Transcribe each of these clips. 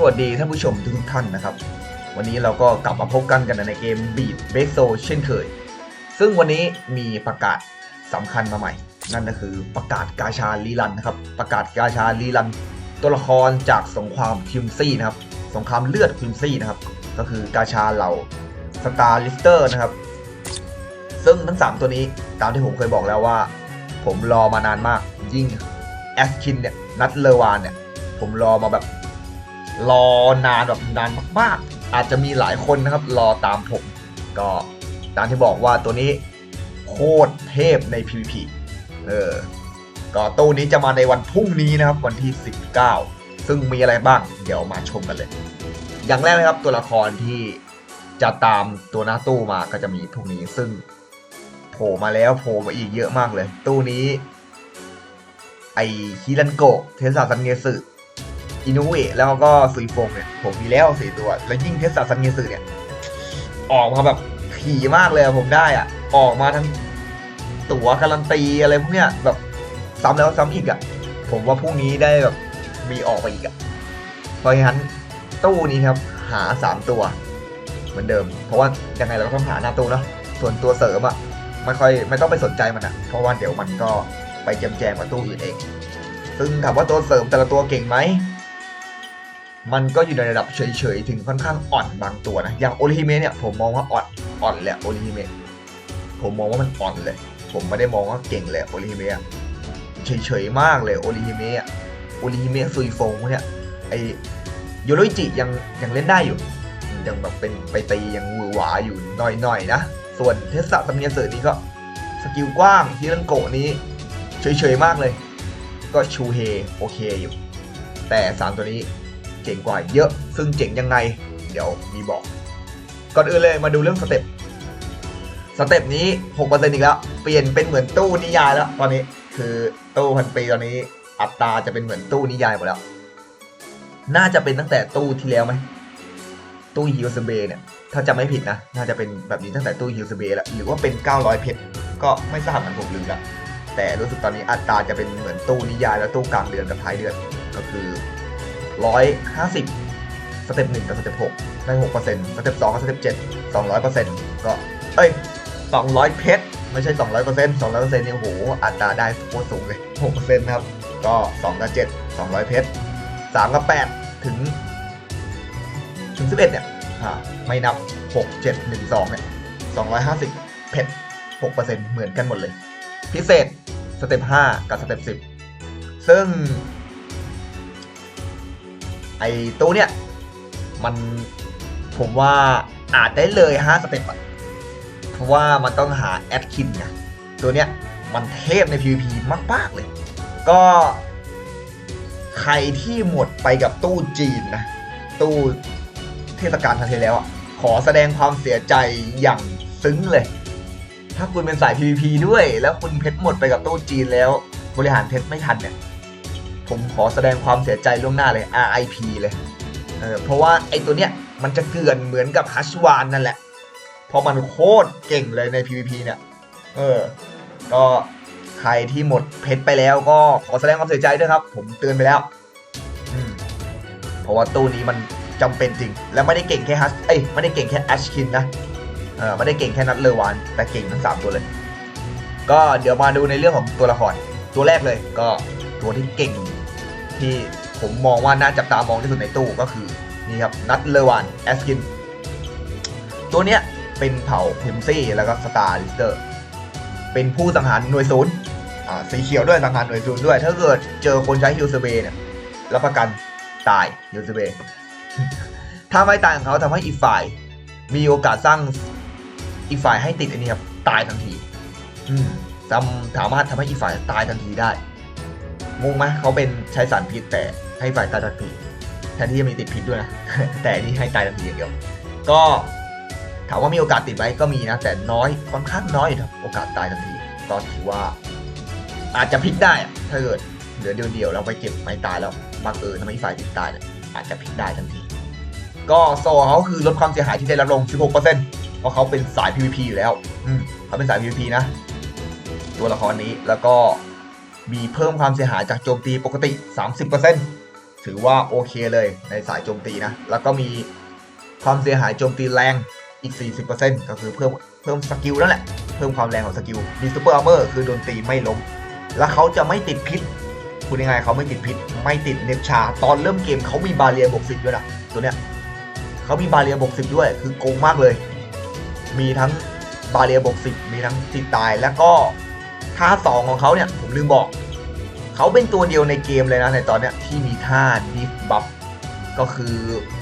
สวัสดีท่านผู้ชมทุกท่านนะครับ วันนี้เราก็กลับมาพบกันกันในเกม Beat b a s o เช่นเคย ซึ่งวันนี้มีประกาศสำคัญมาใหม่ นั่นก็คือประกาศกาชาลีรันนะครับ ประกาศกาชาลีรัน ตัวละครจากสงครามคิมซี่นะครับ สงครามเลือดคิมซี่นะครับ ก็คือกาชาเหล่าสตาร์ลิสเตอร์นะครับ ซึ่งทั้ง 3 ตัวนี้ตามที่ผมเคยบอกแล้วว่า ผมรอมานานมากยิ่งแอสคินเนี่ยนัดเลวานเนี่ยผมรอมาแบบ รอนานแบบนานมากๆ อาจจะมีหลายคนนะครับรอตามผม ก็ตามที่บอกว่าตัวนี้โคตรเทพใน PVP เออก็ตู้นี้จะมาในวันพรุ่งนี้นะครับวันที่ 19 ซึ่งมีอะไรบ้าง เดี๋ยวมาชมกันเลย อย่างแรกนะครับตัวละครที่จะตามตัวหน้าตู้มาก็จะมีพวกนี้ซึ่งโผล่มาแล้วโผล่มาอีกเยอะมากเลย ตู้นี้ ไอฮิรันโกะเทสซาซันเงสึ อินุเอะแล้วก็ซุยฟงเนี่ย ผมมีแล้วสี่ตัว แล้วยิ่งเทสซาซันเงสึเนี่ย ออกมาแบบถี่มากเลยผมได้อะออกมาทั้งตั๋วการันตีอะไรพวกเนี้ยแบบซ้ำแล้วซ้ำอีกอะผมว่าพรุ่งนี้ได้แบบมีออกไปอีกอะเพราะฉะนั้นตู้นี้ครับหาสามตัวเหมือนเดิม เพราะว่ายังไงเราก็ต้องหาหน้าตู้เนาะส่วนตัวเสริมอะไม่ค่อยไม่ต้องไปสนใจมันอะ เพราะว่าเดี๋ยวมันก็ไปแจมแจมกับตู้อื่นเอง ซึ่งถามว่าตัวเสริมแต่ละตัวเก่งไหม มันก็อยู่ในระดับเฉยๆ ถึงค่อนข้างอ่อนบางตัวนะ อย่างโอริฮิเมะเนี่ยผมมองว่าอ่อนอ่อนแหละโอริฮิเมะผมมองว่ามันอ่อนเลย ผมไม่ได้มองว่าเก่งเลยโอริฮิเมะเฉยๆมากเลยโอริฮิเมะโอริฮิเมะซุยฟงเนี่ยไอโยโรจิยังยังเล่นได้อยู่ ยังแบบเป็นไปตียังหวือหวาอยู่หน่อยๆนะ ส่วนเทสซะซัมเนียเซอร์นี้ก็สกิลกว้างฮิรันโกนี้เฉยๆมากเลย ก็ชูเฮโอเคอยู่ แต่สามตัวนี้ จ๋งกว่าเยอะ ซึ่งเจ๋งยังไง เดี๋ยวมีบอก ก่อนอื่นเลยมาดูเรื่องสเต็ป สเต็ปนี้6%อีกแล้ว เปลี่ยนเป็นเหมือนตู้นิยายแล้ว ตอนนี้คือตู้พันปีตอนนี้ อัตราจะเป็นเหมือนตู้นิยายหมดแล้ว น่าจะเป็นตั้งแต่ตู้ที่แล้วไหม ตู้ฮิวสเบเนี่ย ถ้าจะไม่ผิดนะ น่าจะเป็นแบบนี้ตั้งแต่ตู้ฮิวสเบแล้ว หรือว่าเป็น 900 เพชร ก็ไม่ทราบเหมือนผมลืมละแต่รู้สึกตอนนี้อัตราจะเป็นเหมือนตู้นิยายแล้วตู้กลางเดือนกับท้ายเดือน ก็คือ 150 สเต็ปหนึ่งกับสเต็ปหกได้หกเปอร์เซ็นต์สเต็ปสองกับสเต็ปเจ็ดสองร้อยเปอร์เซ็นต์ก็เอ้ยสองร้อยเพชรไม่ใช่สองร้อยเปอร์เซ็นต์สองร้อยเปอร์เซ็นต์เนี่ยโหอัตราได้โคตรสูงเลยหกเปอร์เซ็นต์ครับ ก็สองกับเจ็ดสองร้อยเพชรสามกับแปดถึง ถึงสิบเอ็ดเนี่ยอ่าไม่นับหกเจ็ดหนึ่งสองเนี่ยสองร้อยห้าสิเพชรหกเปอร์เซ็นต์เหมือนกันหมดเลย พิเศษสเต็ปห้ากับสเต็ปสิบซึ่ง ไอ้ตู้เนี่ย มันผมว่าอาจได้เลยห้าสเต็ปอะเพราะว่ามันต้องหาแอดคินไงตัวเนี้ยมันเทพใน PVP มาก ๆ เลย ก็ใครที่หมดไปกับตู้จีนนะ ตู้เทศกาลทันทีแล้วอะขอแสดงความเสียใจอย่างซึ้งเลย ถ้าคุณเป็นสาย PVP ด้วย แล้วคุณเพชรหมดไปกับตู้จีนแล้ว บริหารเพชรไม่ทันเนี่ย ผมขอแสดงความเสียใจล่วงหน้าเลย RIP เลยเออเพราะว่าไอ้ตัวเนี้ยมันจะเกื่อนเหมือนกับฮัชวานนั่นแหละ เพราะมันโคตรเก่งเลยใน PVP เนี่ยเออ ก็ใครที่หมดเพชรไปแล้วก็ขอแสดงความเสียใจด้วยครับ ผมเตือนไปแล้วเพราะว่าตู้นี้มันจำเป็นจริง แล้วไม่ได้เก่งแค่ฮัชเอ้ยไม่ได้เก่งแค่แอชคินนะเออไม่ได้เก่งแค่นัดเลวาน แต่เก่งทั้งสามตัวเลย ก็เดี๋ยวมาดูในเรื่องของตัวละครตัวแรกเลย ก็ตัวที่เก่ง ที่ผมมองว่าน่าจับตามองที่สุดในตู้ก็คือนี่ครับนัดเลวานแอสกิน ตัวเนี้ยเป็นเผ่าพิมซี่แล้วก็สตาร์ลิสเตอร์ เป็นผู้สังหารหน่วยศูนย์สีเขียวด้วยสังหารหน่วยศูนย์ด้วย ถ้าเกิดเจอคนใช้ฮิวเซเบเนี่ยรับประกันตายฮิวเซเบถ้าไม่ตายของเขาทำให้อีกฝ่าย มีโอกาสสร้างอีกฝ่ายให้ติดอันนี้ครับตายทันที อืมทำสามารถทำให้อีกฝ่ายตายทันทีได้ งงไหมเขาเป็นใช้สารพิษแต่ให้ฝ่ายตายทันทีแทนที่จะมีติดพิษด้วยนะแต่นี่ให้ตายทันทีอย่างเดียว ก็ถามว่ามีโอกาสติดไหมก็มีนะ แต่น้อยค่อนข้างน้อยครับโอกาสตายทันทีก็ถือว่า อาจจะพลิกได้ถ้าเกิดเหลือเดียวๆเราไปเก็บไม้ตายแล้วบังเอิญทำให้ฝ่ายติดตายเนี่ยอาจจะพลิกได้ทันที ก็โซเขาคือลดความเสียหายที่ได้รับลง 16%เพราะเขาเป็นสาย PVP อยู่แล้ว อืมเขาเป็นสาย PVP นะ ตัวละครนี้แล้วก็ มีเพิ่มความเสียหายจากโจมตีปกติ 30%ถือว่าโอเคเลยในสายโจมตีนะ แล้วก็มีความเสียหายโจมตีแรงอีก 40%ก็คือเพิ่มเพิ่มสกิลนั่นแหละ เพิ่มความแรงของสกิล มีซูเปอร์อาร์เมอร์คือโดนตีไม่ล้ม แล้วเขาจะไม่ติดพิษคุณยังไงเขาไม่ติดพิษ ไม่ติดเนบชา ตอนเริ่มเกมเขามีบาเรียบวกสิบด้วยนะตัวเนี้ยเขามีบาเรียบวกสิบด้วย คือโกงมากเลย มีทั้งบาเรียบวกสิบมีทั้งติดตายแล้วก็ ท่าสองของเขาเนี่ยผมลืมบอก เขาเป็นตัวเดียวในเกมเลยนะในตอนเนี้ยที่มีท่าดิฟบัฟก็คือ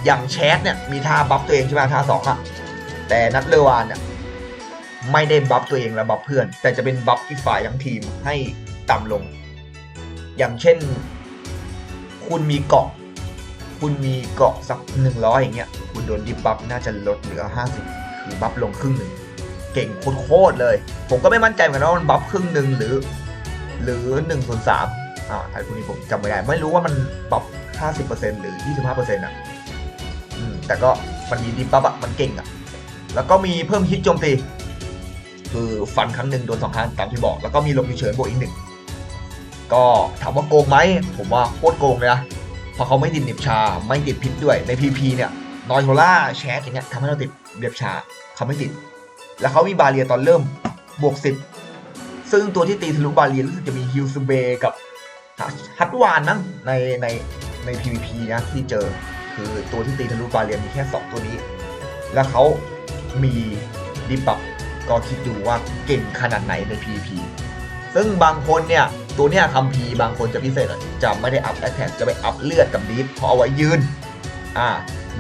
อย่างแชทเนี่ยมีท่าบัฟตัวเองใช่ไหมท่าสองอะแต่นัดเลวานเนี่ยไม่ได้บัฟตัวเองและบัฟเพื่อน แต่จะเป็นบัฟอีกฝ่ายทั้งทีมให้ต่ำลง อย่างเช่น คุณมีเกาะ คุณมีเกาะสักหนึ่งร้อยอย่างเงี้ยคุณโดนดิฟบัฟน่าจะลดเหลือห้าสิบคือบัฟลงครึ่งหนึ่ง เก่งโคตรเลย ผมก็ไม่มั่นใจเหมือนกันว่ามันบัฟครึ่งหนึ่งหรือ หรือหนึ่งส่วนสามอ่าไอ้พวกนี้ผมจำไม่ได้ ไม่รู้ว่ามันปรับห้าสิบเปอร์เซ็นต์หรือยี่สิบห้าเปอร์เซ็นต์อะอืมแต่ก็มันมีดิฟบัฟอะมันเก่งอะ แล้วก็มีเพิ่มฮิตโจมตี คือฟันครั้งหนึ่งโดนสองครั้งตามที่บอก แล้วก็มีลมเฉยๆบวกอีกหนึ่งก็ถามว่าโกงไหมผมว่าโคตรโกงเลยนะเพราะเขาไม่ติดเน็บชา ไม่ติดพิษด้วยใน PP เนี่ยนอยโทล่าแชทอย่างเงี้ยทำให้เราติดเน็บชาเขาไม่ติด แล้วเขามีบาเรียตอนเริ่มบวกสิบซึ่งตัวที่ตีทะลุบาเรียรู้สึกจะมีฮิลซูเบกับฮัตวานมั้งในในใน PVP นะที่เจอคือตัวที่ตีทะลุบาเรียมีแค่ 2 ตัวนี้ แล้วเขามีดิบับก็คิดดูว่าเก่งขนาดไหนใน PVP ซึ่งบางคนเนี่ย ตัวเนี้ยคัมพีบางคนจะพิเศษอะจะไม่ได้อัพแอ t แทกจะไปอัพเลือดกับดีฟเพราะเอาไว้ยืน อ่า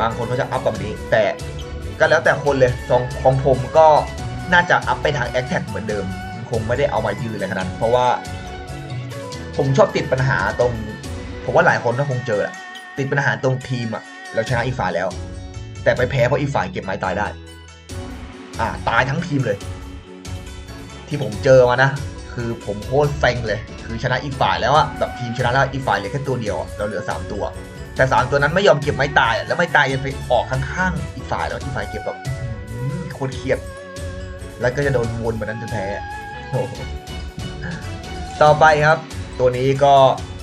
บางคนเขาจะอัพแบบนี้แต่ ก็แล้วแต่คนเลยของของผมก็น่าจะอัพไปทางแอ t แท็กเหมือนเดิม คงไม่ได้เอามายืนเลยขนาดเพราะว่า ผมชอบติดปัญหาตรง ผมว่าหลายคนก็คงเจอแหละติดปัญหาตรงทีมอะเราชนะอีฝ่ายแล้ว แต่ไปแพ้เพราะอีฝ่ายเก็บไม้ตายได้ อ่า ตายทั้งทีมเลย ที่ผมเจอมานะคือผมโคตรเซ็งเลย คือชนะอีกฝ่ายแล้วอะแบบทีมชนะแล้วอีกฝ่ายเหลือแค่ตัวเดียวเราเหลือสามตัว แต่สามตัวนั้นไม่ยอมเก็บไม้ตายแล้วไม้ตายยังไปออกข้างๆอีกฝ่ายแล้วอีกฝ่ายเก็บแบบโคตรเครียดแล้วก็จะโดนวนแบบนั้นจนแพ้ต่อไปครับ ตัวนี้ก็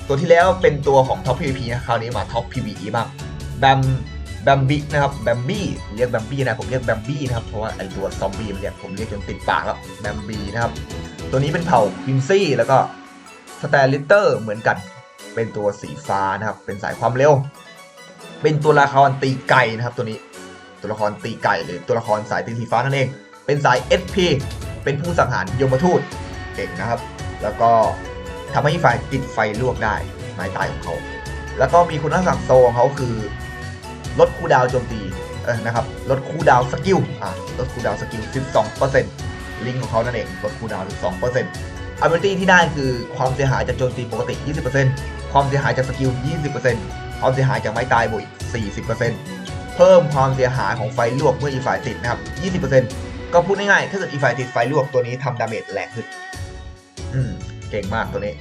ตัวที่แล้วเป็นตัวของท็อป PVP นะคราวนี้มาท็อป PVE บ้างแบมแบมบี้นะครับแบมบี้เรียกแบมบี้นะผมเรียกแบมบี้นะครับเพราะว่าไอตัวซอมบี้มันเนี่ยผมเรียกจนติดปากแล้วแบมบี้นะครับ ตัวนี้เป็นเผ่าพิมซี่แล้วก็สแตลิเตอร์เหมือนกัน เป็นตัวสีฟ้านะครับ เป็นสายความเร็ว เป็นตัวละครตีไก่นะครับ ตัวนี้ ตัวละครตีไก่หรือตัวละครสายตีสีฟ้านั่นเอง เป็นสาย SP เป็นผู้สังหารยมทูตเก่งนะครับ แล้วก็ทำให้ฝ่ายติดไฟลวกได้ไม้ตายของเขา แล้วก็มีคุณลักษณะโซของเขาคือลดคูลดาวโจมตีเออนะครับลดคูลดาวสกิลอะลดคูลดาวสกิล 12%ลิงก์ของเขานั่นเองลดคูลดาว 12% ability ที่ได้คือความเสียหายจากโจมตีปกติ 20% ความเสียหายจากสกิล 20%ความเสียหายจากไม้ตายบวกอีก 40%เพิ่มความเสียหายของไฟลวกเมื่ออีฝ่ายติดนะครับ 20%ก็พูดง่ายๆ ถ้าเกิดอีฝ่ายติดไฟลวกตัวนี้ทำดาเมจแรงขึ้น อืม เก่งมากตัวนี้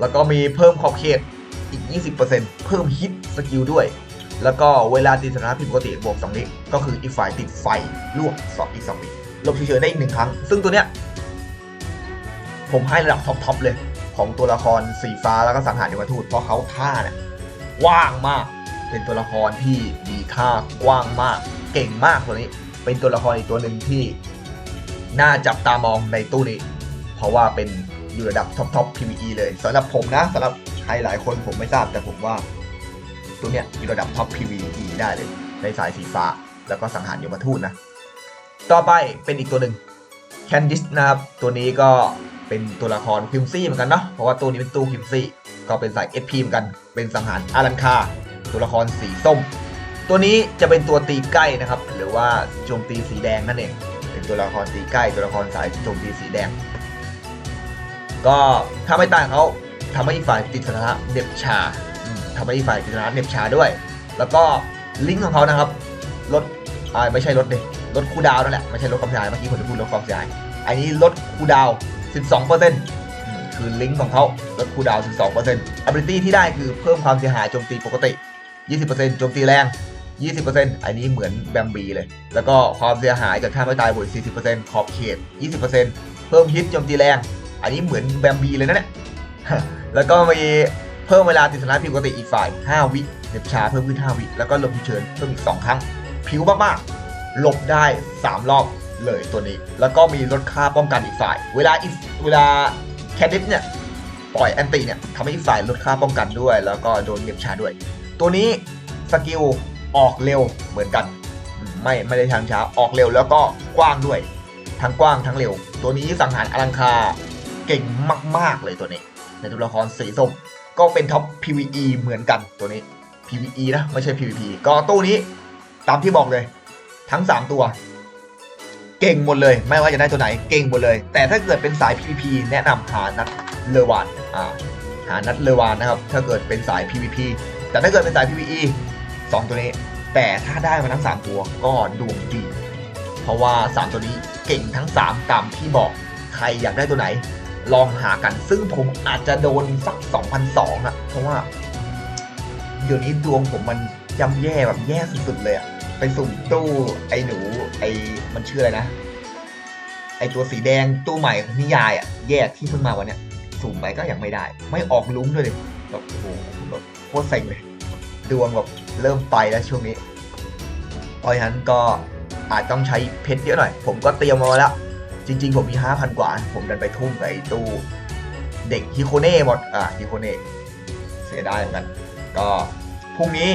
แล้วก็มีเพิ่มขอบเขตอีก 20%เพิ่มฮิตสกิลด้วย แล้วก็เวลาตีสถานะผิดปกติบวก2นี้ก็คืออีฝ่ายติดไฟลวกสองอีก2วิลบเฉยๆได้อีกหนึ่งครั้ง ซึ่งตัวเนี้ยผมให้ระดับท็อปๆเลย ของตัวละครสีฟ้าแล้วก็สังหารยมทูตเพราะเขาท่าเนี่ยว่างมาก เป็นตัวละครที่มีท่ากว้างมาก เก่งมากตัวนี้ เป็นตัวละครอีกตัวหนึ่งที่น่าจับตามองในตู้นี้ เพราะว่าเป็นอยู่ระดับท็อปท็อป PVE เลยสำหรับผมนะสำหรับใครหลายคนผมไม่ทราบแต่ผมว่า ตัวเนี้ยอยู่ระดับท็อป PVE ได้เลย ในสายสีฟ้า แล้วก็สังหารยมทูตนะ ต่อไปเป็นอีกตัวหนึ่ง แคนดิสนะครับตัวนี้ก็เป็นตัวละครคิมซี่เหมือนกันเนาะเพราะว่าตัวนี้เป็นตู้คิมซี่ก็เป็นสาย SP เหมือนกัน เป็นสังหารอารันคา ตัวละครสีส้ม ตัวนี้จะเป็นตัวตีใกล้นะครับ หรือว่าโจมตีสีแดงนั่นเอง เป็นตัวละครตีใกล้ ตัวละครสายโจมตีสีแดง ก็ถ้าไม่ตายเขาทำให้อีกฝ่ายติดสถานะเหน็บชาอืมทำให้อีกฝ่ายติดสถานะเหน็บชาด้วย แล้วก็ลิงก์ของเขานะครับลดอ่าไม่ใช่ลดดิ ลดคูดาวนั่นแหละไม่ใช่ลดความเสียหายเมื่อกี้ผมจะพูดลดความเสียหายอันนี้ลดคูดาว 12%คือลิงก์ของเขาลดคูดาว 12% ability ที่ได้คือเพิ่มความเสียหายโจมตีปกติ 20%โจมตีแรง 20%อันนี้เหมือนแบมบีเลย แล้วก็ความเสียหายจากท่าไม่ตายบวก40%ขอบเขต 20%เพิ่มฮิตโจมตีแรง อันนี้เหมือนแบมบีเลยนะเนี่ยแล้วก็มีเพิ่มเวลาติดสถาผิดปกติอีกฝ่าย 5 วิเหน็บชาเพิ่มขึ้น 5 วิ แล้วก็ลมฉุกเฉินเพิ่มอีก 2 ครั้ง ผิวมากๆ ลบได้ 3 รอบเลยตัวนี้ แล้วก็มีลดค่าป้องกันอีกฝ่าย เวลาอีเวลาแคดดิสเนี่ยปล่อยแอนตี้เนี่ยทำให้อีกฝ่ายลดค่าป้องกันด้วย แล้วก็โดนเหน็บชาด้วย ตัวนี้สกิลออกเร็วเหมือนกัน ไม่ไม่ได้ทางช้าออกเร็วแล้วก็กว้างด้วย ทั้งกว้างทั้งเร็ว ตัวนี้สังหารอลังคาเก่งมาก ๆ เลยตัวนี้ ในตัวละครสีส้มก็เป็นท็อป PVE เหมือนกันตัวนี้ PVE นะ ไม่ใช่ PVP ก็ตู้นี้ตามที่บอกเลย ทั้ง 3 ตัว เก่งหมดเลย ไม่ว่าจะได้ตัวไหนเก่งหมดเลย แต่ถ้าเกิดเป็นสาย PVP แนะนำหานัดเลวานอ่าหานัดเลวานนะครับ ถ้าเกิดเป็นสาย PVP แต่ถ้าเกิดเป็นสาย PVE 2 ตัวนี้ แต่ถ้าได้มาทั้ง 3 ตัวก็ดวงดี เพราะว่า 3 ตัวนี้เก่งทั้ง 3 ตามที่บอกใครอยากได้ตัวไหน ลองหากันซึ่งผมอาจจะโดนสัก2,002อะเพราะว่า เดี๋ยวนี้ดวงผมมันย่ำแย่แบบแย่สุดๆเลยอะ ไปสุ่มตู้ไอ้หนู ไอ้มันชื่ออะไรนะ ไอ้ตัวสีแดงตู้ใหม่ของนิยายอะแยกที่เพิ่งมาวันเนี้ยสุ่มไปก็ยังไม่ได้ ไม่ออกลุ้งด้วยเลยแบบโอ้โหแบบโคตรเซ็งเลยดวงแบบเริ่มไปแล้วช่วงนี้เพราะฉะนั้นก็อาจต้องใช้เพชรเยอะหน่อย ผมก็เตรียมมาแล้ว จริง ๆ ผมมี 5,000 กว่า ผมดันไปทุ่มกับไอ้ตู้เด็กฮิโคเน่หมด อะฮิโคเน่เสียดายเหมือนกัน ก็พรุ่งนี้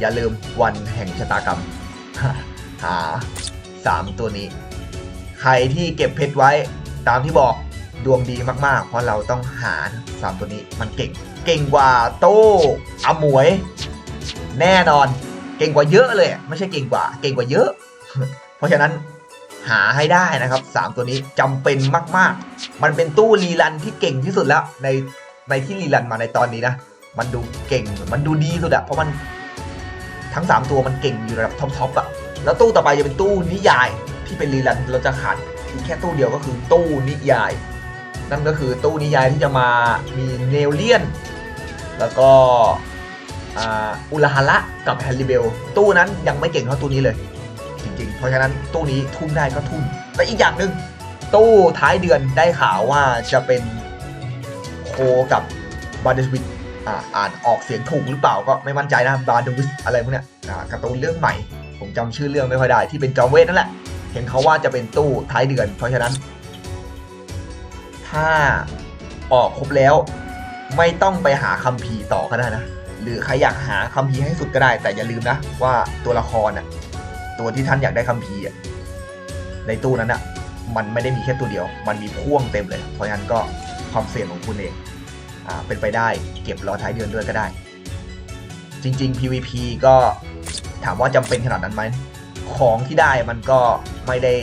อย่าลืมวันแห่งชะตากรรม หา3ตัวนี้ ใครที่เก็บเพชรไว้ตามที่บอกดวงดีมากๆ เพราะเราต้องหา3ตัวนี้มันเก่ง เก่งกว่าโต้อมวย แน่นอน เก่งกว่าเยอะเลย ไม่ใช่เก่งกว่า เก่งกว่าเยอะ เพราะฉะนั้นหาให้ได้นะครับ 3 ตัวนี้จำเป็นมาก ๆ มันเป็นตู้รีรันที่เก่งที่สุดแล้วในในที่รีรันมาในตอนนี้นะ มันดูเก่งมันดูดีสุดอะเพราะมัน ทั้ง 3 ตัวมันเก่งอยู่ระดับท็อปๆอะแล้วตู้ต่อไปจะเป็นตู้นิยายที่เป็นรีรันเราจะขาดแค่ตู้เดียวก็คือตู้นิยาย นั่นก็คือตู้นิยายที่จะมามีเนลเลียน แล้วก็อุลาฮาระกับแฮนริเบลตู้นั้นยังไม่เก่งเท่าตู้นี้เลย จริงๆ เพราะฉะนั้นตู้นี้ทุ่มได้ก็ทุ่มและอีกอย่างหนึ่งตู้ท้ายเดือนได้ข่าวว่าจะเป็นโคกับ บาร์เดสวิด อ่านออกเสียงถูกหรือเปล่าก็ไม่มั่นใจนะบาร์เดวิดอะไรพวกเนี้ยอ่าการ์ตูนเรื่องใหม่ ผมจำชื่อเรื่องไม่ค่อยได้ ที่เป็นจอมเวทนั่นแหละ เห็นเขาว่าจะเป็นตู้ท้ายเดือน เพราะฉะนั้น ถ้าออกครบแล้ว ไม่ต้องไปหาคัมภีร์ต่อก็ได้นะ หรือใครอยากหาคัมภีร์ให้สุดก็ได้ แต่อย่าลืมนะว่าตัวละครอะตัวที่ท่านอยากได้คัมภีร์อะในตู้นั้นอะมันไม่ได้มีแค่ตัวเดียว มันมีพ่วงเต็มเลย เพราะฉะนั้นก็ความเสี่ยงของคุณเอง เป็นไปได้เก็บรอท้ายเดือนด้วยก็ได้ จริง ๆ PVP ก็ถามว่าจำเป็นขนาดนั้นไหมของที่ได้มันก็ไม่ได้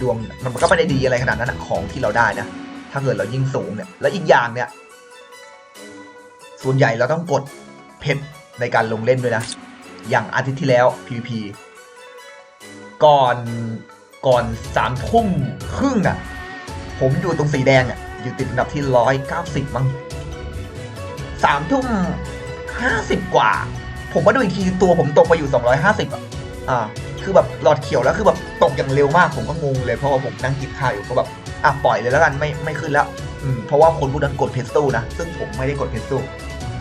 ดวงมันก็ไม่ได้ดีอะไรขนาดนั้นของที่เราได้นะถ้าเกิดเรายิ่งสูงเนี่ยแล้วอีกอย่างเนี่ย ส่วนใหญ่เราต้องกดเพชรในการลงเล่นด้วยนะ อย่างอาทิตย์ที่แล้ว PVP ก่อนก่อนสามทุ่มครึ่งอะ ผมอยู่ตรงสีแดงอะ อยู่ติดอันดับที่ร้อยเก้าสิบมั้ง สามทุ่มห้าสิบกว่า ผมมาดูอีกทีตัวผมตกไปอยู่สองร้อยห้าสิบอะอ่าคือแบบหลอดเขียวแล้วคือแบบตกอย่างเร็วมากผมก็งงเลยเพราะว่าผมนั่งกินข้าวอยู่ก็แบบอะปล่อยเลยแล้วกันไม่ไม่ขึ้นแล้วอืมเพราะว่าคนผู้นั้นกดเพสตูนะซึ่งผมไม่ได้กดเพสตู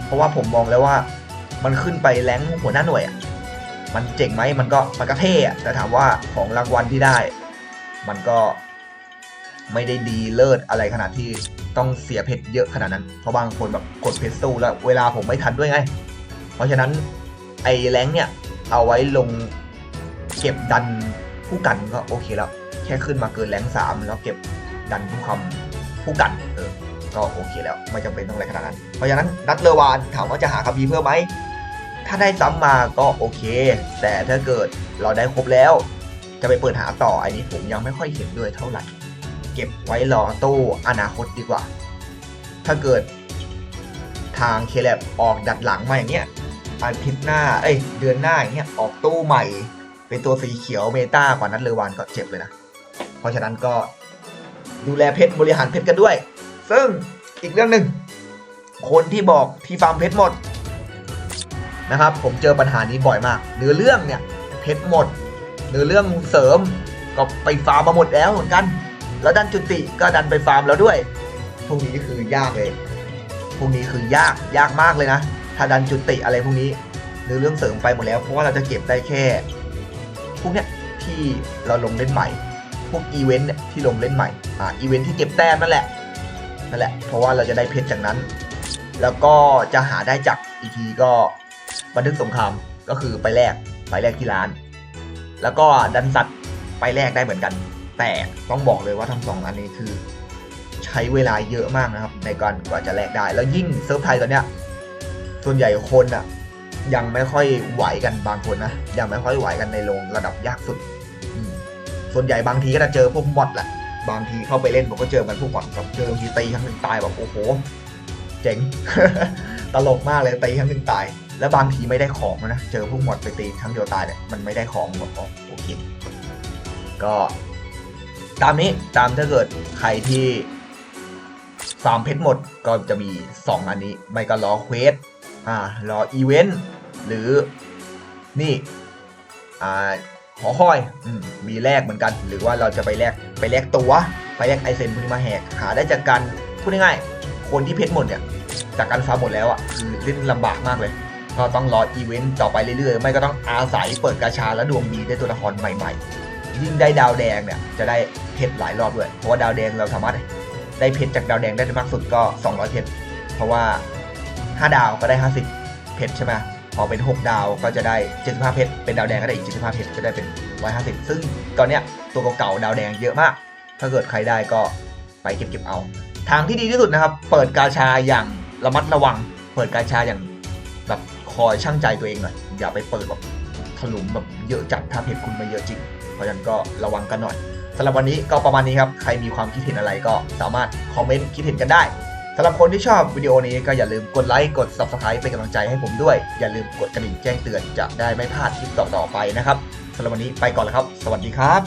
เพราะว่าผมมองแล้วว่ามันขึ้นไปแรงหัวหน้าหน่วยอะมันเจ๋งไหมมันก็มันก็เท่อะแต่ถามว่าของรางวัลที่ได้ มันก็ไม่ได้ดีเลิศอะไรขนาดที่ ต้องเสียเพชรเยอะขนาดนั้น เพราะบางคนแบบกดเพชรสู้แล้วเวลาผมไม่ทันด้วยไง เพราะฉะนั้นไอ้แรงเนี่ยเอาไว้ลงเก็บดันผู้กันก็โอเคแล้ว แค่ขึ้นมาเกินแรงสามแล้วเก็บดันผู้คำผู้กันเออก็โอเคแล้วไม่จำเป็นต้องอะไรขนาดนั้น เพราะฉะนั้นนัดเลวานถามว่าจะหาคัมภีเพิ่มไหมถ้าได้ซ้ำมาก็โอเค แต่ถ้าเกิดเราได้ครบแล้ว จะไปเปิดหาต่ออันนี้ผมยังไม่ค่อยเห็นด้วยเท่าไหร่ เก็บไว้รอตู้อนาคตดีกว่า ถ้าเกิดทางเคแลบออกดัดหลังมาอย่างเงี้ยอาทิตย์หน้า เอ้ย เดือนหน้าอย่างเงี้ย ออกตู้ใหม่ เป็นตัวสีเขียวเมตากว่านัดเลวานก็เจ็บเลยนะ เพราะฉะนั้นก็ดูแลเพชรบริหารเพชรกันด้วย ซึ่งอีกเรื่องหนึ่ง คนที่บอกที่ฟาร์มเพชรหมดนะครับ ผมเจอปัญหานี้บ่อยมาก เนื้อเรื่องเนี่ยเพชรหมด เนื้อเรื่องเสริมก็ไปฟาร์มมาหมดแล้วเหมือนกัน แล้วดันจุติก็ดันไปฟาร์มแล้วด้วยพวกนี้คือยากเลยพวกนี้คือยากยากมากเลยนะ ถ้าดันจุติอะไรพวกนี้หรือเรื่องเสริมไปหมดแล้ว เพราะว่าเราจะเก็บได้แค่ พวกเนี้ยที่เราลงเล่นใหม่ พวกอีเวนต์เนี่ยที่ลงเล่นใหม่อ่าอีเวนต์ที่เก็บแต้มนั่นแหละนั่นแหละ เพราะว่าเราจะได้เพชรจากนั้น แล้วก็จะหาได้จากอีกทีก็บันทึกสงครามก็คือไปแลกไปแลกที่ร้าน แล้วก็ดันสัตว์ไปแลกได้เหมือนกัน แต่ต้องบอกเลยว่าทั้งสองอันนี้คือ ใช้เวลาเยอะมากนะครับ ในการกว่าจะแลกได้ แล้วยิ่งเซิร์ฟไทยตอนเนี้ยส่วนใหญ่คนอะยังไม่ค่อยไหวกันบางคนนะยังไม่ค่อยไหวกันในลงระดับยากสุด ส่วนใหญ่บางทีก็จะเจอพวกมอดแหละบางทีเข้าไปเล่นผมก็เจอมันพวกมอดแบบเจอบางทีตีครั้งหนึ่งตายแบบโอ้โหเจ๋งตลกมากเลยตีครั้งหนึ่งตาย แล้วบางทีไม่ได้ของนะเจอพวกมอดไปตีครั้งเดียวตายเนี่ยมันไม่ได้ของแบบโอเคก็ ตามนี้ตามถ้าเกิดใครที่ฟาร์มเพชรหมดก็จะมี 2 อันนี้ ไม่ก็รอเควสอ่ารออีเวนต์หรือนี่อ่าหอคอยอืมมีแลกเหมือนกัน หรือว่าเราจะไปแลกไปแลกตัว ไปแลกไอเซนพวกนี้มาแหกหาได้จากการพูดง่ายๆคนที่เพชรหมดเนี่ยจากการฟาร์มหมดแล้วอะคือเล่นลำบากมากเลย ก็ต้องรออีเวนต์ต่อไปเรื่อยๆ ไม่ก็ต้องอาศัยเปิดกาชาแล้วดวงดีได้ตัวละครใหม่ ๆ ยิ่งได้ดาวแดงเนี่ยจะได้ เพชรหลายรอบด้วยเพราะว่าดาวแดงเราสามารถได้เพชรจากดาวแดงได้มากสุดก็ 200 เพชรเพราะว่า 5 ดาวก็ได้ 50 เพชรใช่ไหมพอเป็น 6 ดาวก็จะได้ 75 เพชรเป็นดาวแดงก็ได้อีก 75 เพชรจะได้เป็น 150 ซึ่งตอนเนี้ยตัวเก่าๆดาวแดงเยอะมาก ถ้าเกิดใครได้ก็ไปเก็บๆเอา ทางที่ดีที่สุดนะครับ เปิดกาชาอย่างระมัดระวัง เปิดกาชาอย่างแบบคอยช่างใจตัวเองหน่อยอย่าไปเปิดแบบถลุมแบบเยอะจัดถ้าเพชรคุณมาเยอะจริง เพราะฉะนั้นก็ระวังกันหน่อย สำหรับวันนี้ก็ประมาณนี้ครับ ใครมีความคิดเห็นอะไรก็สามารถคอมเมนต์คิดเห็นกันได้สำหรับคนที่ชอบวิดีโอนี้ก็อย่าลืมกดไลค์กด Subscribe เป็นกำลังใจให้ผมด้วย อย่าลืมกดกระดิ่งแจ้งเตือนจะได้ไม่พลาดคลิปต่อๆไปนะครับสำหรับวันนี้ไปก่อนแล้วครับ สวัสดีครับ